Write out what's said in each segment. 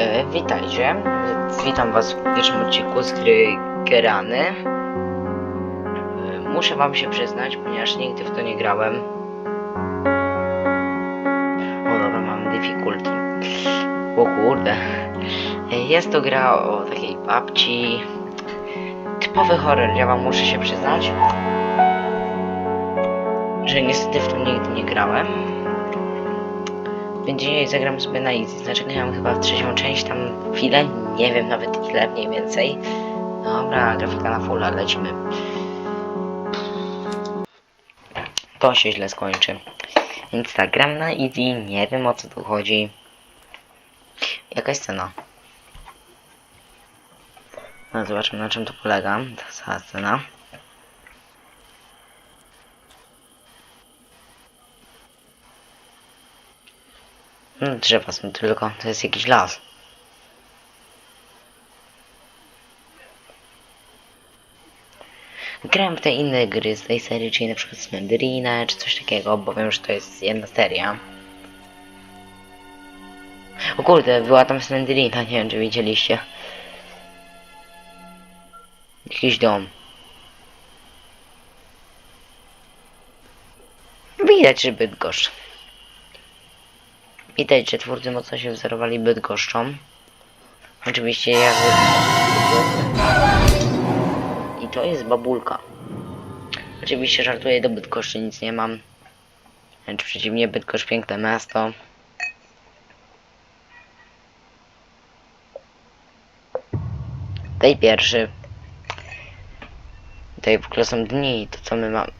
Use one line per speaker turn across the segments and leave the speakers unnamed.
E, witajcie. Witam was w pierwszym odcinku z gry Gerany. E, muszę wam się przyznać, ponieważ nigdy w to nie grałem. O dobra, mam difficulty. O kurde. E, jest to gra o takiej babci. Typowy horror, ja wam muszę się przyznać. Że niestety w to nigdy nie grałem. Więc dzisiaj zagram sobie na easy. Znaczy grałem chyba w trzecią część, tam chwilę, nie wiem nawet ile mniej więcej. Dobra, grafika na fulla, lecimy. To się źle skończy. Więc tak, gram na easy, nie wiem o co tu chodzi. Jakaś scena. No, zobaczymy na czym to polega, ta cała scena. No, drzewa są tylko, to jest jakiś las. Grałem w te inne gry z tej serii, czyli na przykład Slenderina, czy coś takiego, bo wiem, że to jest jedna seria. O kurde, była tam Slenderina, nie wiem czy widzieliście. Jakiś dom. Widać, że Bydgoszcz. Widać, że twórcy mocno się wzorowali Bydgoszczą. Oczywiście ja... I to jest babulka. Oczywiście żartuję, do Bydgoszczy nic nie mam. Wręcz przeciwnie, Bydgoszcz piękne miasto. Tej pierwszy. Tutaj w ogóle są dni, to co my mamy.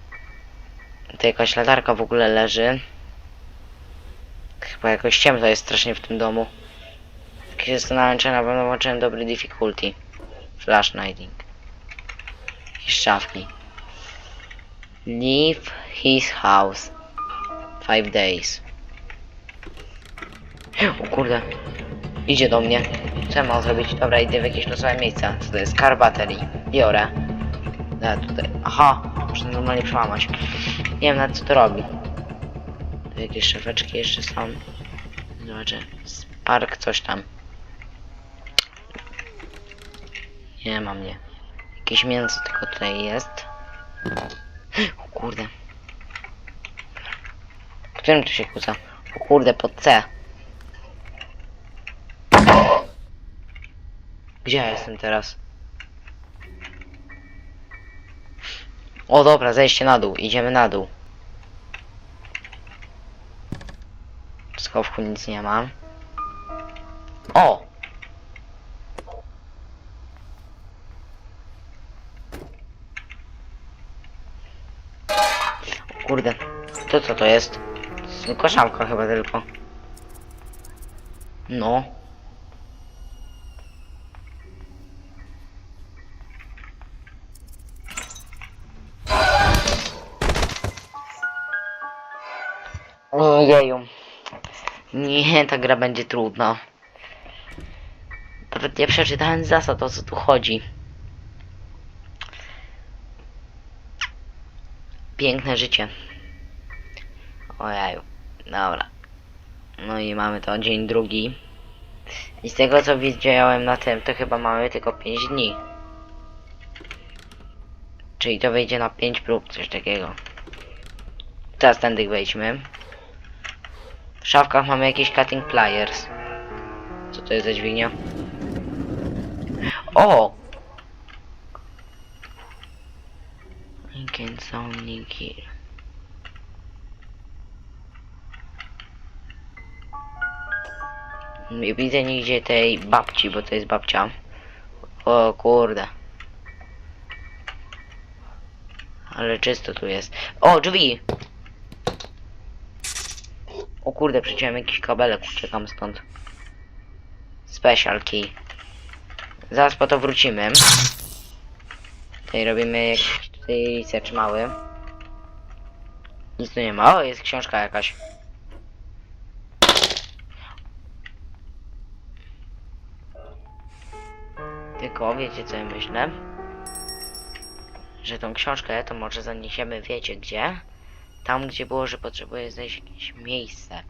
Tutaj jakaś latarka w ogóle leży. Chyba jakoś ciemno jest strasznie w tym domu. Jak się zastanawiam, czy na pewno włączyłem dobry difficulty. Flash nighting. Jakieś szafki. Leave his house. Five days. O kurde. Idzie do mnie. Co ja mam zrobić? Dobra, idę w jakieś losowe miejsca. Co to jest? Car battery. Biorę. Da, tutaj. Aha. Muszę normalnie przełamać. Nie wiem nawet co to robi. Jakieś szafeczki jeszcze są. Zobaczę. Spark coś tam. Nie ma mnie. Jakieś mięso tylko tutaj jest. O kurde. Którym tu się kłóca? O kurde, pod C. Gdzie ja jestem teraz? O dobra, zejście na dół. Idziemy na dół. Schowku nic nie ma. O! Kurde, to co to jest? Tylko szamka chyba tylko. No. Ojeju. Nie, ta gra będzie trudna. Nawet nie przeczytałem zasad, o co tu chodzi. Piękne życie. Ojeju. Dobra. No i mamy to dzień drugi. I z tego co widziałem na tym, to chyba mamy tylko 5 dni. Czyli to wyjdzie na 5 prób, coś takiego. Teraz tędy wejdźmy. W szafkach mamy jakieś cutting pliers. Co to jest za dźwignia? O! I can only kill. Nie widzę nigdzie tej babci, bo to jest babcia. O kurde. Ale czysto tu jest. O, drzwi! O kurde, przeciąłem jakiś kabelek, uciekam stąd. Special key. Zaraz po to wrócimy. Tutaj robimy jakiś tutaj research mały. Nic tu nie ma. O, jest książka jakaś. Tylko wiecie co ja myślę? Że tą książkę to może zaniesiemy wiecie gdzie? Tam, gdzie było, że potrzebuję znaleźć jakieś miejsce.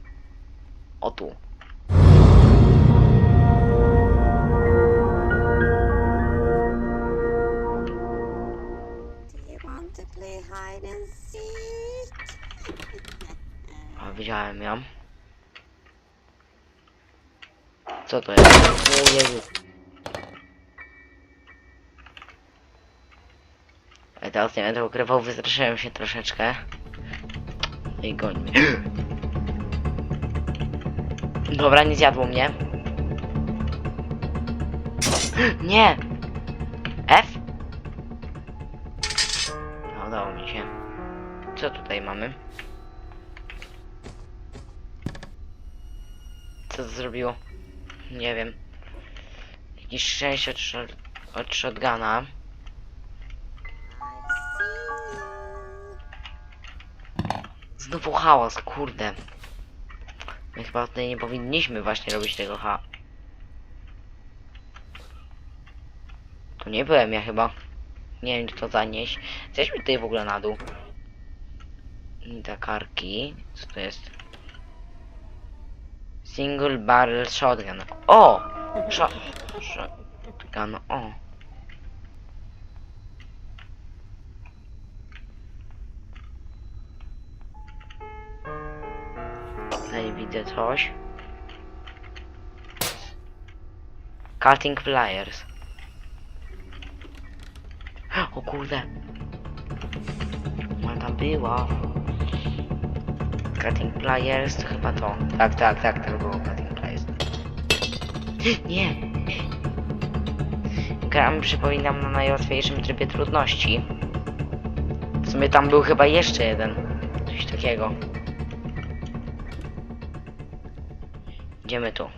O tu. A widziałem ją. Co to jest? O Jezu. Ale teraz nie będę ukrywał, wystraszyłem się troszeczkę. I goń mnie. Dobra, nie zjadło mnie. Nie! F? No, udało mi się. Co tutaj mamy? Co to zrobiło? Nie wiem. Jakieś szczęście od, od shotguna. Znowu hałas, kurde. My chyba tutaj nie powinniśmy właśnie robić tego ha. To nie byłem ja chyba. Nie wiem, to zanieść. Zejdźmy tutaj w ogóle na dół. I te karki. Co to jest? Single barrel shotgun. O! Shot... Shotgun, o. widzę coś. Cutting pliers. O kurde. Ona tam była. Cutting pliers to chyba to. Tak, tak, tak, to było cutting pliers. Nie! Gram, przypominam, na najłatwiejszym trybie trudności. W sumie tam był chyba jeszcze jeden. Coś takiego. Idziemy tu.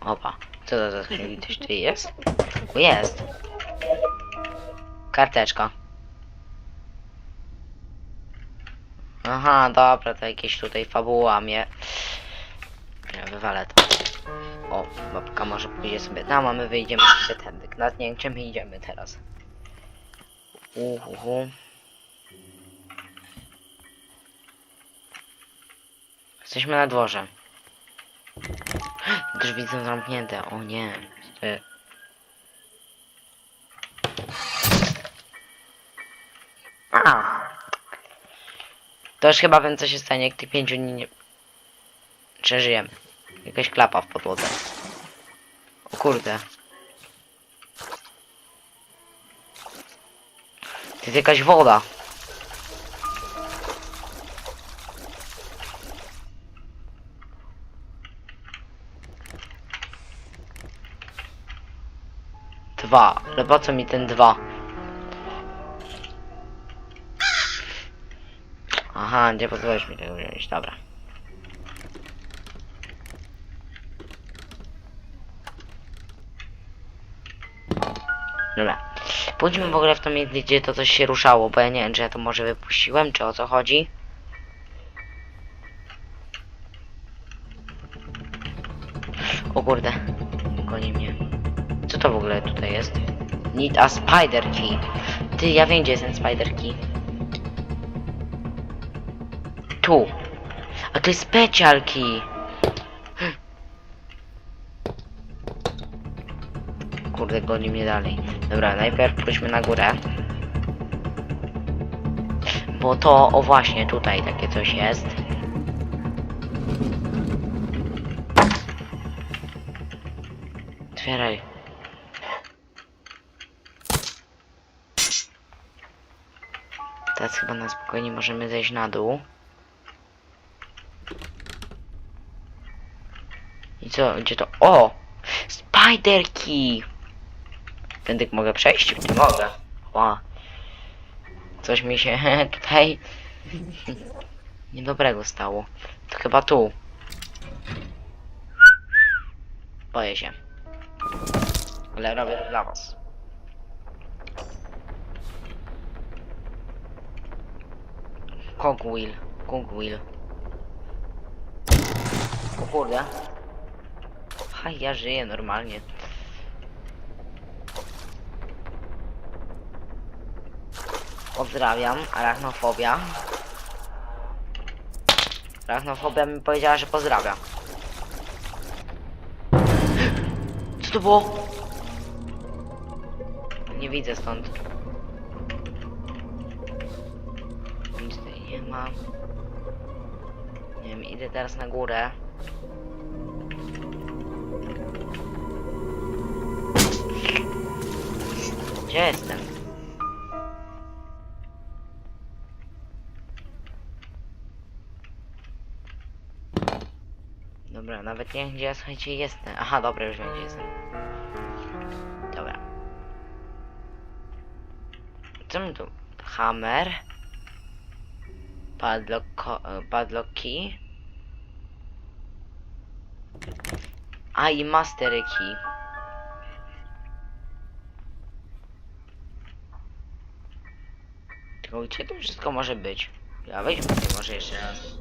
Opa. Co to za skrzynki? Coś tu jest? Jest. Karteczka. Aha, dobra, to jakieś tutaj fabuła mnie. Ja wywalę to. O, babka może pójdzie sobie tam, a my wyjdziemy sobie tędy. Nad nie wiem, gdzie my idziemy teraz. Uhuhu. Jesteśmy na dworze. Drzwi są zamknięte. O nie. Ty. A. To już chyba wiem co się stanie, jak tych pięciu dni nie... Przeżyjemy. Jakaś klapa w podłodze. O kurde. To jest jakaś woda. Dwa. Ale po co mi ten dwa? Aha, nie pozwolisz mi tego wziąć, dobra. Dobra. Pójdźmy w ogóle w to miejsce, gdzie to coś się ruszało, bo ja nie wiem, czy ja to może wypuściłem, czy o co chodzi. A spider key. Ty, ja wiem, gdzie jest ten spider key. Tu. A to jest special key. Kurde, goni mnie dalej. Dobra, najpierw pójdźmy na górę. Bo to, o właśnie, tutaj takie coś jest. Otwieraj. Teraz chyba na spokojnie możemy zejść na dół. I co, gdzie to? O! Spider key! Tędy mogę przejść? Nie mogę. Coś mi się tutaj niedobrego stało. To chyba tu. Boję się. Ale robię to dla was. Cogwheel. Cogwheel. O kurde. Haj, ja żyję normalnie. Pozdrawiam, arachnofobia. Arachnofobia mi powiedziała, że pozdrawia. Co to było? Nie widzę stąd. Idę teraz na górę. Gdzie jestem? Dobra, nawet nie wiem gdzie ja słuchajcie jestem. Aha, dobra, już wiem gdzie jestem. Dobra. Co mi tu? Hammer. Padlock, padlock key. A i master key. Tylko gdzie to wszystko może być? Ja weźmy sobie może jeszcze raz.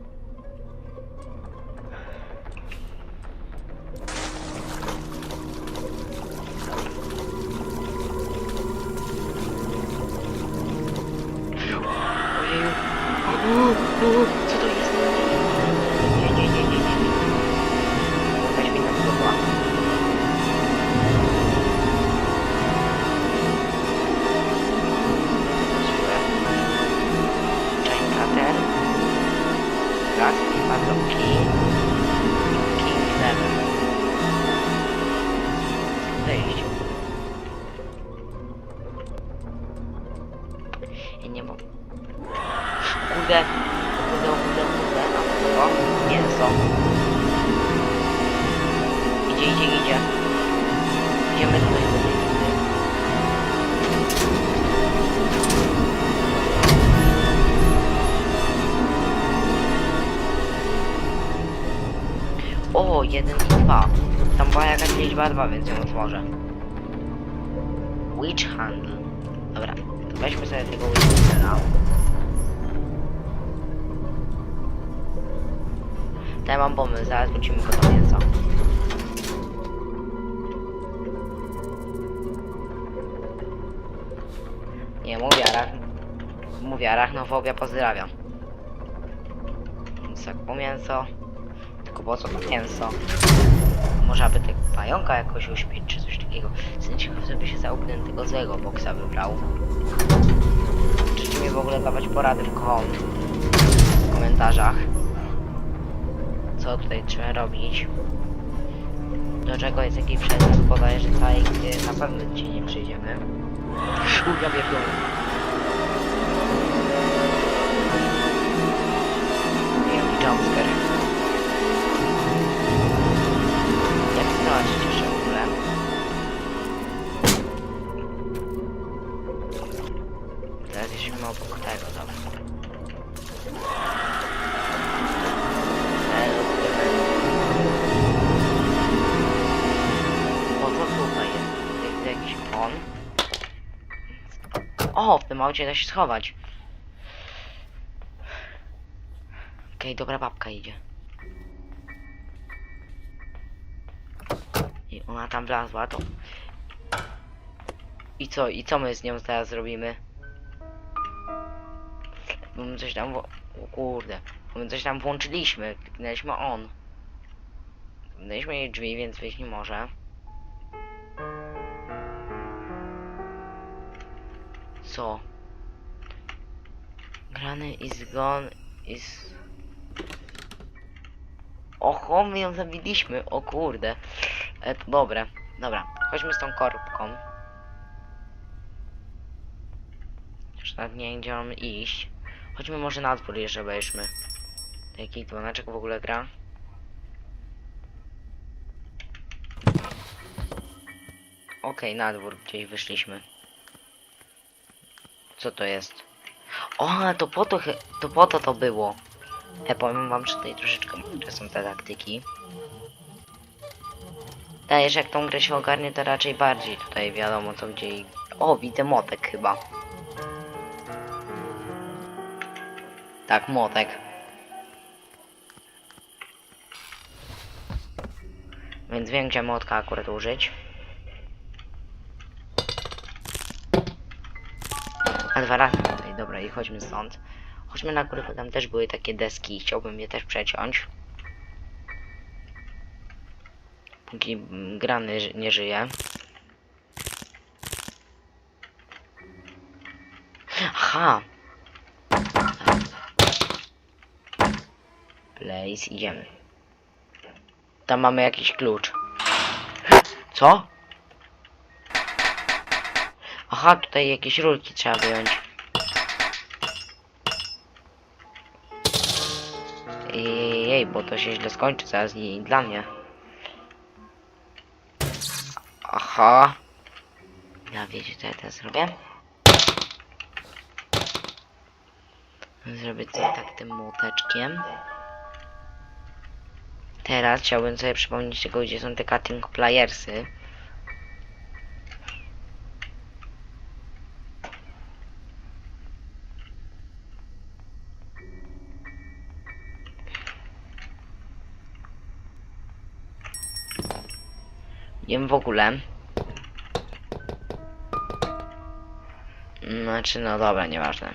2-2, więc ją otworzę. Witch Handle. Dobra, weźmy sobie tego Witch Handle'a. Ten mam pomysł, zaraz wrócimy go do mięsa. Nie, mówię, arach... mówię arachnofobia, pozdrawiam. Więc tak po mięso. Tylko po co to mięso? Może aby tego pająka jakoś uśpić, czy coś takiego. Ciekaw, żeby się załóżny tego złego boksa wybrał. Możecie mi w ogóle dawać porady w, w komentarzach. Co tutaj trzeba robić? Do czego jest jakiś przedmiot? Podaję, że gry na pewno dzisiaj nie przyjdziemy. Uj, ja pierdolę. Jumpscare. Tym aucie da się schować. Okej, dobra babka idzie. I ona tam wlazła, to... I co, i co my z nią teraz zrobimy? Bo my coś tam... O kurde. Bo my coś tam włączyliśmy. Kliknęliśmy on. Daliśmy jej drzwi, więc wyjść nie może. Co? Grany is gone is... Oho, my ją zabiliśmy, o kurde. E, dobre, dobra. Chodźmy z tą korbką. Już nawet nie wiem, gdzie mamy iść. Chodźmy może na dwór jeszcze weźmy. Jaki dzwoneczek w ogóle gra? Okej, na dwór gdzieś wyszliśmy. Co to jest? O, to po to, to po to to było. Ja powiem wam, że tutaj troszeczkę mądre są te taktyki. Dajesz, jak tą grę się ogarnie, to raczej bardziej tutaj wiadomo co gdzie i... O, widzę motek chyba. Tak, motek. Więc wiem, gdzie motka akurat użyć. A dwa razy dobra, i chodźmy stąd. Chodźmy na górę, bo tam też były takie deski, chciałbym je też przeciąć. Póki grany nie żyje. Aha! Place, idziemy. Tam mamy jakiś klucz. Co? Aha, tutaj jakieś rurki trzeba wyjąć. Bo to się źle skończy zaraz i dla mnie. Aha. Ja wiecie co ja teraz zrobię? Zrobię sobie tak tym młoteczkiem. Teraz chciałbym sobie przypomnieć tego, gdzie są te cutting playersy. Wiem w ogóle. Znaczy, no dobra, nieważne.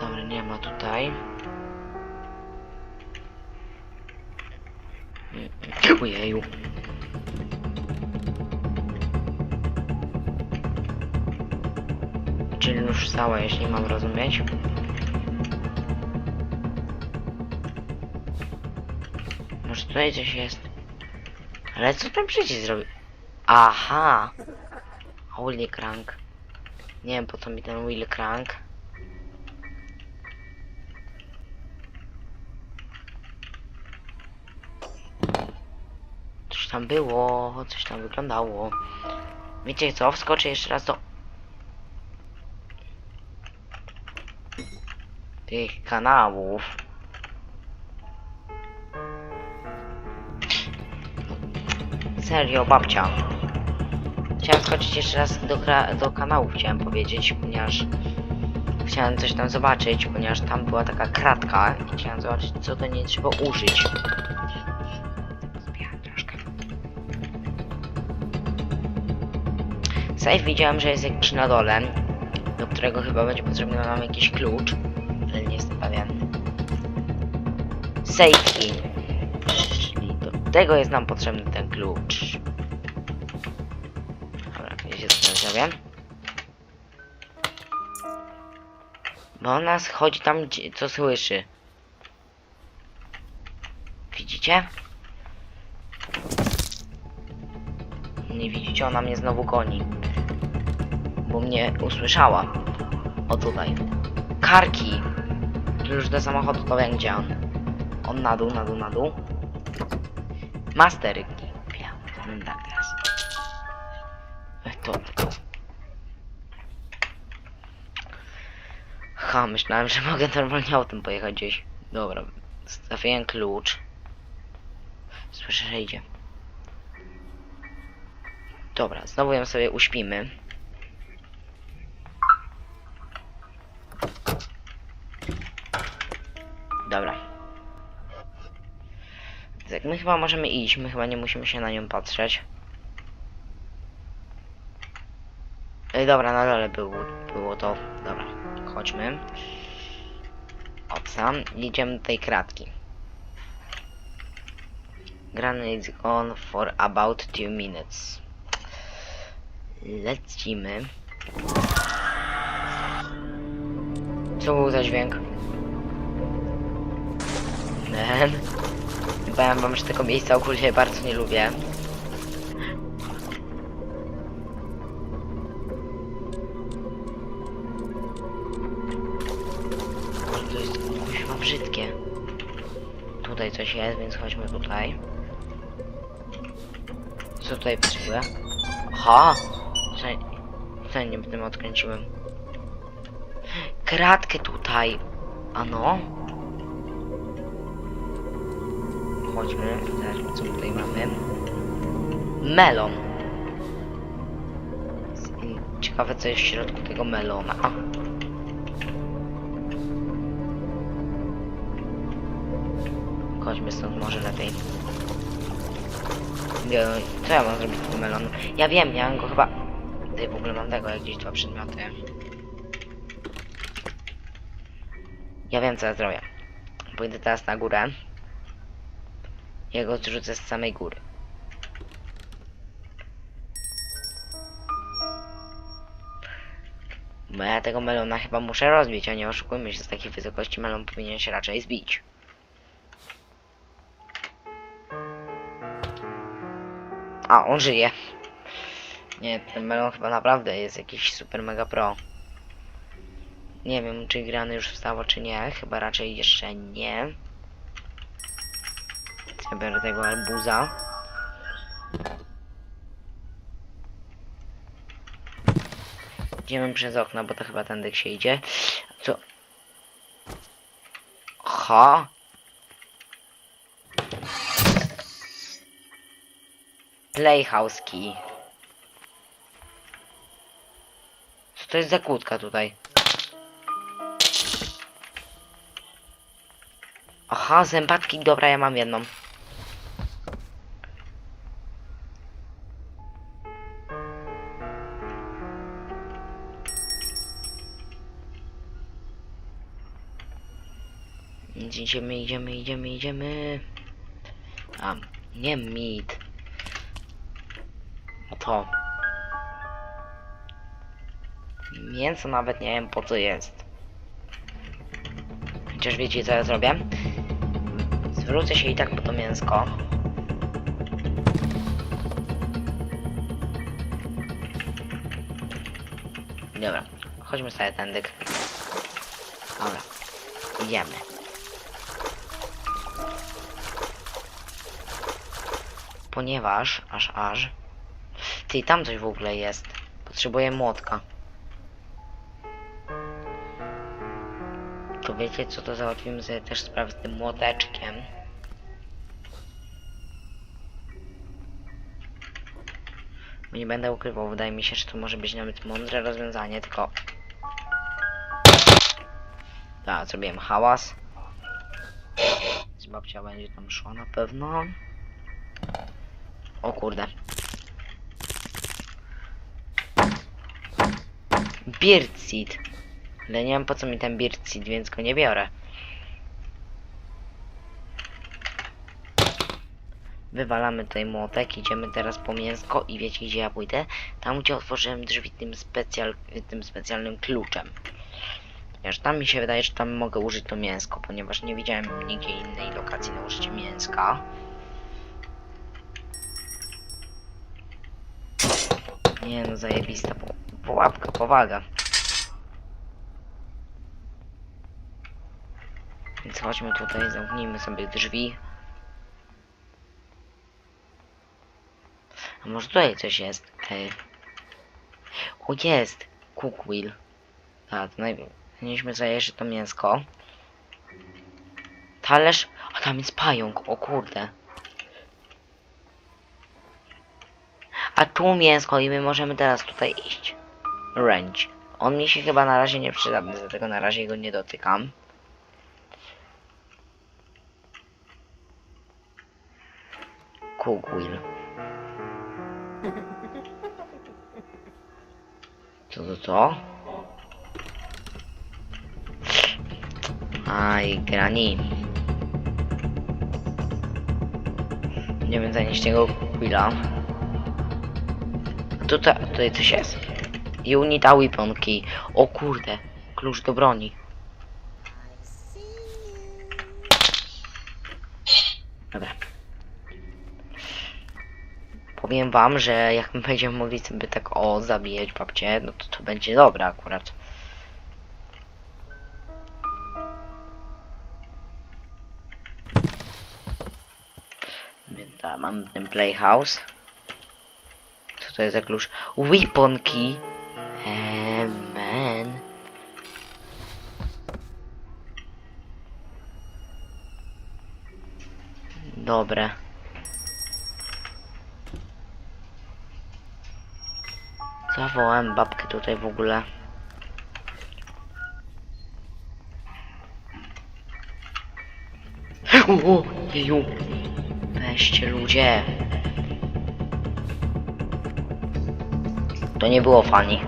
Dobra, nie ma tutaj. Ojeju. Czyli już cała, jeśli mam rozumieć. Może tutaj coś jest. Ale co ten przycisk zrobił? Aha! Holy crank. Nie wiem po co mi ten wheel crank. Coś tam było, coś tam wyglądało. Wiecie co? Wskoczę jeszcze raz do... Tych kanałów. Serio, babcia. Chciałem skoczyć jeszcze raz do, do kanału, chciałem powiedzieć, ponieważ chciałem coś tam zobaczyć, ponieważ tam była taka kratka i chciałem zobaczyć, co do niej trzeba użyć. Zbieram troszkę. Safe widziałem, że jest jakiś na dole, do którego chyba będzie potrzebny nam jakiś klucz, ale nie jestem pewien. Safe key. Tego jest nam potrzebny ten klucz. Dobra, co teraz zrobię? Bo ona chodzi tam, co słyszy. Widzicie? Nie widzicie, ona mnie znowu goni. Bo mnie usłyszała. O tutaj. Karki. Klucz do samochodu, to gdzie on. On na dół, na dół, na dół. Masterki. Ja, mm, tak teraz. To, to. Ha, myślałem, że mogę normalnie autem pojechać gdzieś. Dobra, stawiłem klucz. Słyszę, że idzie. Dobra, znowu ją sobie uśpimy. Chyba możemy iść, my chyba nie musimy się na nią patrzeć. Ej, dobra, na dole było, było to. Dobra, chodźmy. Opsa, idziemy do tej kratki. Granny is gone for about two minutes. Lecimy. Co był za dźwięk? Ten. Powiem wam, że tego miejsca ogólnie bardzo nie lubię. To jest kuźwa brzydkie. Tutaj coś jest, więc chodźmy tutaj. Co tutaj potrzebuję? Aha! Co nie tym odkręciłem? Kratkę tutaj! Ano? Chodźmy, zobaczmy co tutaj mamy. Melon. Ciekawe co jest w środku tego melona. Chodźmy stąd może lepiej. Nie, co ja mam zrobić z tym melonem? Ja wiem, ja go chyba... Tutaj w ogóle mam tego, jakieś dwa przedmioty. Ja wiem co ja zrobię. Pójdę teraz na górę. Ja go zrzucę z samej góry. Bo ja tego melona chyba muszę rozbić, a nie oszukujmy się, z takiej wysokości melon powinien się raczej zbić. A, on żyje. Nie, ten melon chyba naprawdę jest jakiś super mega pro. Nie wiem, czy grany już wstało, czy nie. Chyba raczej jeszcze nie. Zabiorę tego arbuza. Idziemy przez okno, bo to chyba tędy się idzie. Co? Ha? Playhouse key. Co to jest za kłódka tutaj? Aha, zębatki, dobra, ja mam jedną. Idziemy, idziemy, idziemy, idziemy. A, nie. No to. Mięso nawet nie wiem po co jest. Chociaż wiecie co ja zrobię? Zwrócę się i tak po to mięsko. Dobra, chodźmy sobie tędyk. Dobra, idziemy. Ponieważ, aż, aż. Ty, tam coś w ogóle jest. Potrzebuję młotka. To wiecie co, to załatwimy sobie też sprawę z tym młoteczkiem. Nie będę ukrywał, wydaje mi się, że to może być nawet mądre rozwiązanie, tylko... Tak, zrobiłem hałas. Babcia będzie tam szła na pewno. O kurde. Beard seed. Ale nie wiem po co mi ten beard seed, więc go nie biorę. Wywalamy tutaj młotek, idziemy teraz po mięsko i wiecie gdzie ja pójdę? Tam gdzie otworzyłem drzwi tym, specjal, tym specjalnym kluczem. Ponieważ tam mi się wydaje, że tam mogę użyć to mięsko, ponieważ nie widziałem nigdzie innej lokacji na użycie mięska. Nie no, zajebista pułapka, powaga. Więc chodźmy tutaj, zamknijmy sobie drzwi. A może tutaj coś jest? Ej. O, jest! Cook wheel. Tak, to najpierw. Mieliśmy zajeżdżać to mięsko. Talerz. A tam jest pająk, o kurde. A tu mięsko i my możemy teraz tutaj iść. Range. On mi się chyba na razie nie przyda, dlatego na razie go nie dotykam. Wheel. Co to co? Aj, grani. Nie wiem, zanieść tego quilla. Tutaj, tutaj coś jest. Unit a weapon key. O kurde, klucz do broni. Dobra. Powiem wam, że jak my będziemy mogli sobie tak o zabijać babcię, no to to będzie dobre akurat. Więc tak, mam ten playhouse. Co to jest za klucz? Weapon key. Man. Dobre. Zawołałem babkę tutaj w ogóle. O, jeju. Weźcie ludzie. To nie było fani.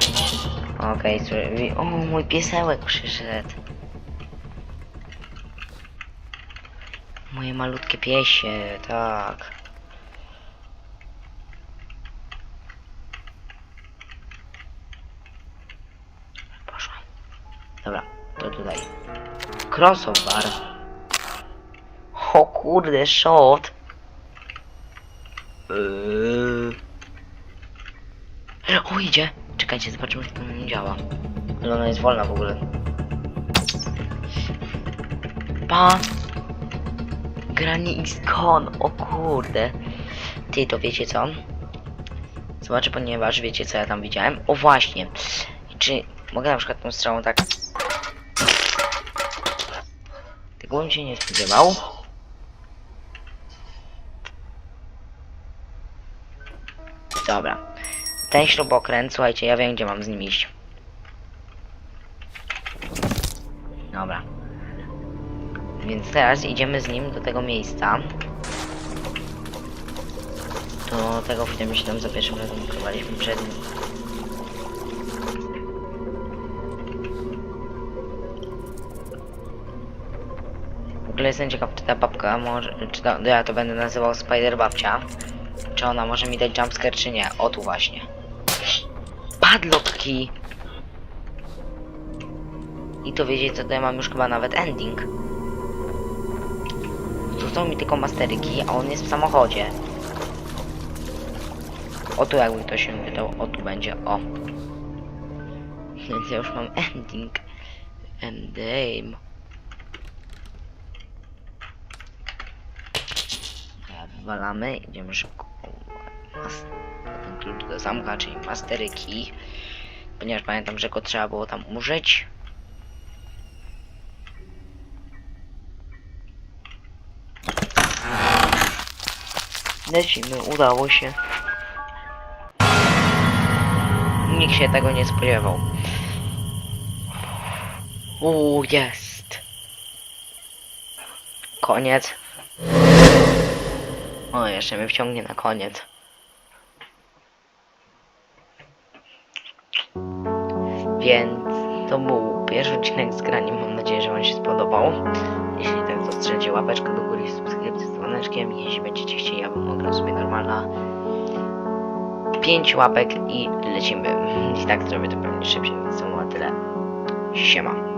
Okej, okay, o mój piesełek przyszedł. Moje malutkie piesie, tak. tutaj? Crossover. O kurde, shot. Yy. O, idzie. Czekajcie, zobaczymy, jak to działa. Ale ona jest wolna w ogóle. Pa! Granny is gone, o kurde. Ty, to wiecie co? Zobaczę, ponieważ wiecie co ja tam widziałem. O właśnie. Czy mogę na przykład tą strzałą tak... Tego bym się nie spodziewał. Dobra. Ten śrubokręt, słuchajcie, ja wiem gdzie mam z nim iść. Dobra. Więc teraz idziemy z nim do tego miejsca. Do tego, w którym się tam za pierwszym razem ukrywaliśmy przed nim. W ogóle jestem ciekaw, czy ta babka może, czy to, ja to będę nazywał Spider Babcia. Czy ona może mi dać jumpscare, czy nie? O tu właśnie. Padlock. I to wiecie co, to ja mam już chyba nawet ending. Są mi tylko masteryki, a on jest w samochodzie. O tu jakby to się wydał, o tu będzie, o. Więc ja już mam ending. Endgame. Wywalamy, idziemy szybko. o, mas- Ten klucz do zamka, czyli masteryki. Ponieważ pamiętam, że go trzeba było tam użyć. Lecimy, udało się. Nikt się tego nie spodziewał. Uuu, jest. Koniec. O, jeszcze mnie wciągnie na koniec. Więc to był pierwszy odcinek z graniem. Mam nadzieję, że Wam się spodobał. Jeśli tak, to strzelcie łapeczkę do góry, subskrypcję z dzwoneczkiem. Jeśli będziecie chcieli, ja bym ograł sobie normalna 5 łapek i lecimy. I tak zrobię to pewnie szybciej, więc to było na tyle. Siema.